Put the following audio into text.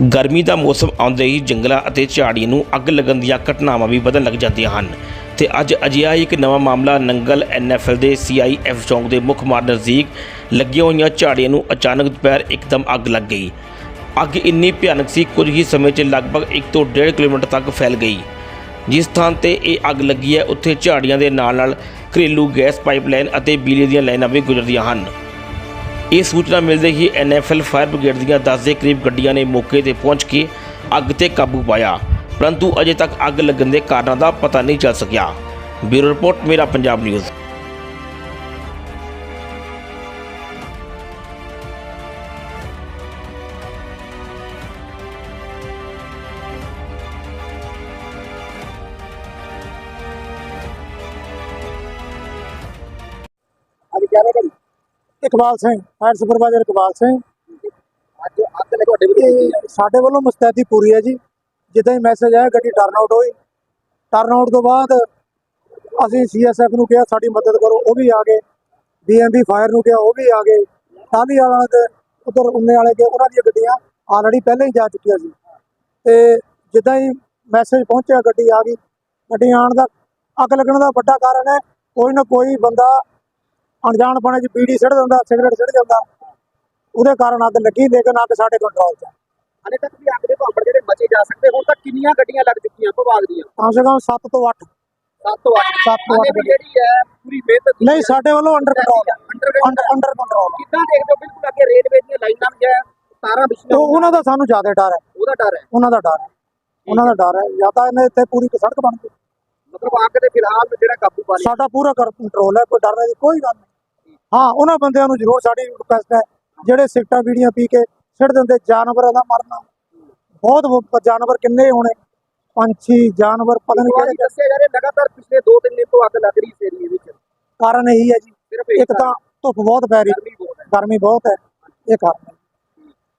ਗਰਮੀ ਦਾ ਮੌਸਮ ਆਉਂਦੇ ਹੀ ਜੰਗਲਾਂ ਅਤੇ ਝਾੜੀਆਂ ਨੂੰ ਅੱਗ ਲੱਗਣ ਦੀਆਂ ਘਟਨਾਵਾਂ ਵੀ ਵਧਣ ਲੱਗ ਜਾਂਦੀਆਂ ਹਨ। ਤੇ ਅੱਜ ਅਜਿਹਾ ਹੀ ਇੱਕ ਨਵਾਂ ਮਾਮਲਾ ਨੰਗਲ ਐਨਐਫਐਲ ਦੇ ਸੀਆਈਐਫ ਚੌਂਕ ਦੇ ਮੁੱਖ ਮਾਰ ਨਜ਼ਦੀਕ ਲੱਗੀਆਂ ਹੋਈਆਂ ਝਾੜੀਆਂ ਨੂੰ ਅਚਾਨਕ ਦੁਪਹਿਰ ਇੱਕਦਮ ਅੱਗ ਲੱਗ ਗਈ। ਅੱਗ ਇੰਨੀ ਭਿਆਨਕ ਸੀ, ਕੁਝ ਹੀ ਸਮੇਂ 'ਚ ਲਗਭਗ 1 ਤੋਂ 1.5 ਕਿਲੋਮੀਟਰ ਤੱਕ ਫੈਲ ਗਈ। ਜਿਸ ਥਾਂ ਤੇ ਇਹ ਅੱਗ ਲੱਗੀ ਹੈ, ਉੱਥੇ ਝਾੜੀਆਂ ਦੇ ਨਾਲ ਨਾਲ ਘਰੇਲੂ ਗੈਸ ਪਾਈਪਲਾਈਨ ਅਤੇ ਬਿਜਲੀ ਦੀਆਂ ਲਾਈਨਾਂ ਵੀ ਗੁਜ਼ਰਦੀਆਂ ਹਨ। ਇਹ ਸੂਚਨਾ ਮਿਲਦੇ ਹੀ ਐਨਐਫਐਲ ਫਾਇਰ ਬ੍ਰਿਗੇਡ ਦੀਆਂ 10 ਦੇ ਕਰੀਬ ਗੱਡੀਆਂ ਨੇ ਮੌਕੇ ਤੇ ਪਹੁੰਚ ਕੇ ਅੱਗ ਤੇ ਕਾਬੂ ਪਾਇਆ, ਪਰੰਤੂ ਅਜੇ ਤੱਕ ਅੱਗ ਲੱਗਣ ਦੇ ਕਾਰਨਾਂ ਦਾ ਪਤਾ ਨਹੀਂ ਚੱਲ ਸਕਿਆ। ਬਿਊਰੋ ਰਿਪੋਰਟ, ਮੇਰਾ ਪੰਜਾਬ ਨਿਊਜ਼। ਅੱਜ ਕਿਆ ਨਾ ਇਕਬਾਲ ਸਿੰਘ ਫਾਇਰ ਸੁਪਰਵਾਈਜ਼ਰ ਇਕਬਾਲ ਸਿੰਘ। ਅੱਜ ਅੱਗ ਨੇ ਤੁਹਾਡੇ ਸਾਡੇ ਵੱਲੋਂ ਮੁਸਤੈਦੀ ਪੂਰੀ ਹੈ ਜੀ। ਜਿੱਦਾਂ ਹੀ ਮੈਸੇਜ ਆਇਆ ਗੱਡੀ ਟਰਨ ਆਊਟ ਹੋਈ। ਟਰਨ ਆਊਟ ਤੋਂ ਬਾਅਦ ਅਸੀਂ ਸੀਐਸਐਫ ਨੂੰ ਕਿਹਾ ਸਾਡੀ ਮਦਦ ਕਰੋ। ਉਹ ਵੀ ਆ ਗਏ। ਡੀਐਮਬੀ ਫਾਇਰ ਨੂੰ ਕਿਹਾ ਉਹ ਵੀ ਆ ਗਏ। ਟਾਲੀ ਵਾਲਾ ਤੇ ਉਧਰ ਉੰਨੇ ਵਾਲੇ ਕੇ ਉਹਨਾਂ ਦੀਆਂ ਗੱਡੀਆਂ ਆਲਰੇਡੀ ਪਹਿਲਾਂ ਹੀ ਜਾ ਚੁੱਕੀਆਂ ਸੀ। ਤੇ ਜਿੱਦਾਂ ਹੀ ਮੈਸੇਜ ਪਹੁੰਚਿਆ ਗੱਡੀ ਆ ਗਈ। ਗੱਡੀ ਆਉਣ ਦਾ ਅੱਗ ਲੱਗਣ ਦਾ ਵੱਡਾ ਕਾਰਨ ਹੈ ਕੋਈ ਨਾ ਕੋਈ ਬੰਦਾ ਅਣਜਾਣ ਪਣੇ ਚ ਬੀੜੀ ਸਿੱਟ ਦਿੰਦਾ ਸਿਗਰਟ ਸਿੱਟ ਜਾਂਦਾ। ਉਹਦੇ ਕਾਰਨ ਅੱਗ ਲੱਗੀ ਲੇਕਿਨ ਅੱਗ ਸਾਡੇ ਕੰਟਰੋਲ 'ਚ ਹਲੇ ਤੱਕ ਵੀ ਅੱਗ ਦੇ ਭਾਂਪੜ ਜਿਹੜੇ ਬਚੇ ਜਾ ਸਕਦੇ ਹੁਣ ਤੱਕ ਕਿੰਨੀਆਂ ਗੱਡੀਆਂ ਲੱਗ ਚੁੱਕੀਆਂ ਵਿਭਾਗ ਦੀਆਂ? ਕਮ ਸੇ ਕਮ 7 ਤੋਂ 8 7 ਤੋਂ 8 ਸੱਤ ਤੋਂ ਅੱਠ ਵੀ ਜਿਹੜੀ ਹੈ ਪੂਰੀ ਮਿਹਨਤ ਨਹੀਂ ਸਾਡੇ ਵੱਲੋਂ under control under under control ਕਿੱਦਾਂ ਦੇਖਦੇ ਹੋ? ਬਿਲਕੁਲ ਅੱਗੇ ਰੇਲਵੇ ਦੀਆਂ ਲਾਈਨਾਂ ਹੈ ਤਾਰਾਂ ਵਿਛੀਆਂ ਉਹ ਉਹਨਾਂ ਦਾ ਸਾਨੂੰ ਜ਼ਿਆਦਾ ਡਰ ਹੈ। ਉਹਦਾ ਡਰ ਹੈ? ਉਹਨਾਂ ਦਾ ਡਰ ਹੈ। ਉਹਨਾਂ ਦਾ ਡਰ ਹੈ। ਜਾਂ ਤਾਂ ਇਹਨੇ ਇੱਥੇ ਪੂਰੀ ਸੜਕ ਬਣ ਗਈ। ਮਤਲਬ ਅੱਗ ਤੇ ਫਿਲਹਾਲ ਜਿਹੜਾ ਕਾਬੂ ਪਾ ਲਿਆ। ਸਾਡਾ ਪੂਰਾ ਕੰਟਰੋਲ ਹੈ ਕੋਈ ਡਰਨੇ ਦੀ ਕੋਈ ਗੱਲ ਨਹੀਂ। ਹਾਂ ਉਹਨਾਂ ਬੰਦਿਆਂ ਨੂੰ ਜ਼ਰੂਰ ਸਾਡੀ ਰਿਕੁਐਸਟ ਹੈ ਜਿਹੜੇ ਸਿਗਟਾਂ ਬੀੜੀਆਂ ਪੀ ਕੇ ਸਿੱਟ ਦਿੰਦੇ ਜਾਨਵਰਾਂ ਦਾ ਮਰਨਾ। ਬਹੁਤ ਜਾਨਵਰ ਕਿੰਨੇ ਹੋਣੇ? ਪੰਛੀ ਜਾਨਵਰ ਪਤਾ ਨਹੀਂ ਕਿਹੜੇ ਦੱਸਿਆ ਜਾ ਰਿਹਾ ਲਗਾਤਾਰ ਪਿਛਲੇ 2-3 ਦਿਨ ਤੋਂ ਅੱਗ ਲੱਗ ਰਹੀ ਇਸ ਏਰੀਏ ਵਿੱਚ। ਕਾਰਨ ਇਹੀ ਹੈ ਜੀ। ਇੱਕ ਤਾਂ ਧੁੱਪ ਬਹੁਤ ਪੈ ਰਹੀ ਗਰਮੀ ਬਹੁਤ ਹੈ। ਇਹ ਕਾਰਨ